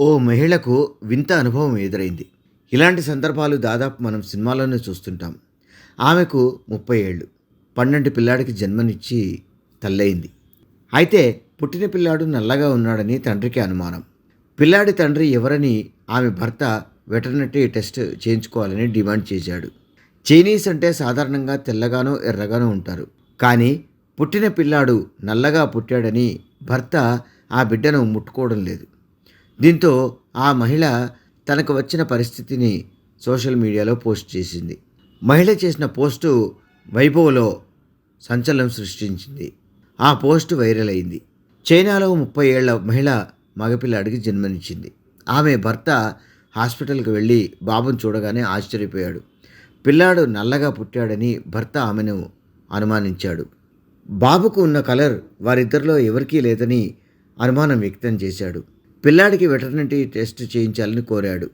ఓ మహిళకు వింత అనుభవం ఎదురైంది. ఇలాంటి సందర్భాలు దాదాపు మనం సినిమాలోనే చూస్తుంటాం. ఆమెకు ముప్పై ఏళ్ళు. పన్నెండు పిల్లాడికి జన్మనిచ్చి తల్లయింది. అయితే పుట్టిన పిల్లాడు నల్లగా ఉన్నాడని తండ్రికి అనుమానం. పిల్లాడి తండ్రి ఎవరని ఆమె భర్త వెటర్నరీ టెస్ట్ చేయించుకోవాలని డిమాండ్ చేశాడు. చైనీస్ అంటే సాధారణంగా తెల్లగానో ఎర్రగానో ఉంటారు. కానీ పుట్టిన పిల్లాడు నల్లగా పుట్టాడని భర్త ఆ బిడ్డను ముట్టుకోవడం లేదు. దీంతో ఆ మహిళ తనకు వచ్చిన పరిస్థితిని సోషల్ మీడియాలో పోస్ట్ చేసింది. మహిళ చేసిన పోస్టు వైభవ్లో సంచలనం సృష్టించింది. ఆ పోస్టు వైరల్ అయింది. చైనాలో ముప్పై ఏళ్ళ మహిళ మగపిల్లాడికి జన్మనిచ్చింది. ఆమె భర్త హాస్పిటల్కి వెళ్ళి బాబును చూడగానే ఆశ్చర్యపోయాడు. పిల్లాడు నల్లగా పుట్టాడని భర్త ఆమెను అనుమానించాడు. బాబుకు ఉన్న కలర్ వారిద్దరిలో ఎవరికీ లేదని అనుమానం వ్యక్తం చేశాడు. పిల్లాడికి వెటర్నరీ టెస్ట్ చేయించాలని కోరాడు.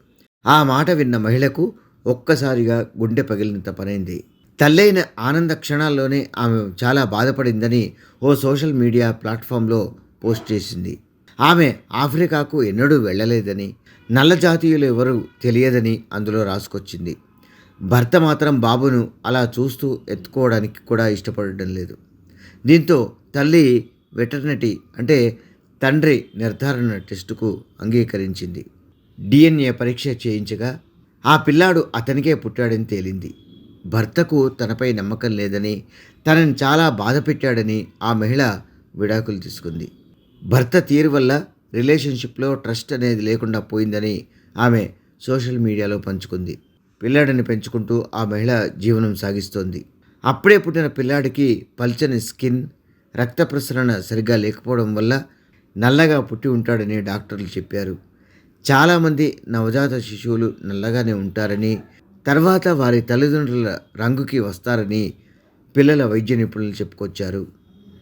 ఆ మాట విన్న మహిళకు ఒక్కసారిగా గుండె పగిలినంత పనైంది. తల్లైన ఆనంద క్షణాల్లోనే ఆమె చాలా బాధపడిందని ఓ సోషల్ మీడియా ప్లాట్ఫామ్లో పోస్ట్ చేసింది. ఆమె ఆఫ్రికాకు ఎన్నడూ వెళ్ళలేదని నల్ల జాతీయులు ఎవరు తెలియదని అందులో రాసుకొచ్చింది. భర్త మాత్రం బాబును అలా చూస్తూ ఎత్తుకోవడానికి కూడా ఇష్టపడడం లేదు. దీంతో తల్లి వెటర్నటీ అంటే తండ్రి నిర్ధారణ టెస్టుకు అంగీకరించింది. డిఎన్ఏ పరీక్ష చేయించగా ఆ పిల్లాడు అతనికే పుట్టాడని తేలింది. భర్తకు తనపై నమ్మకం లేదని తనని చాలా బాధ పెట్టాడని ఆ మహిళ విడాకులు తీసుకుంది. భర్త తీరు వల్ల రిలేషన్షిప్లో ట్రస్ట్ అనేది లేకుండా పోయిందని ఆమె సోషల్ మీడియాలో పంచుకుంది. పిల్లాడిని పెంచుకుంటూ ఆ మహిళ జీవనం సాగిస్తోంది. అప్పుడే పుట్టిన పిల్లాడికి పల్చని స్కిన్ రక్త ప్రసరణ సరిగ్గా లేకపోవడం వల్ల నల్లగా పుట్టి ఉంటాడని డాక్టర్లు చెప్పారు. చాలామంది నవజాత శిశువులు నల్లగానే ఉంటారని తర్వాత వారి తల్లిదండ్రుల రంగుకి వస్తారని పిల్లల వైద్య నిపుణులు చెప్పుకొచ్చారు.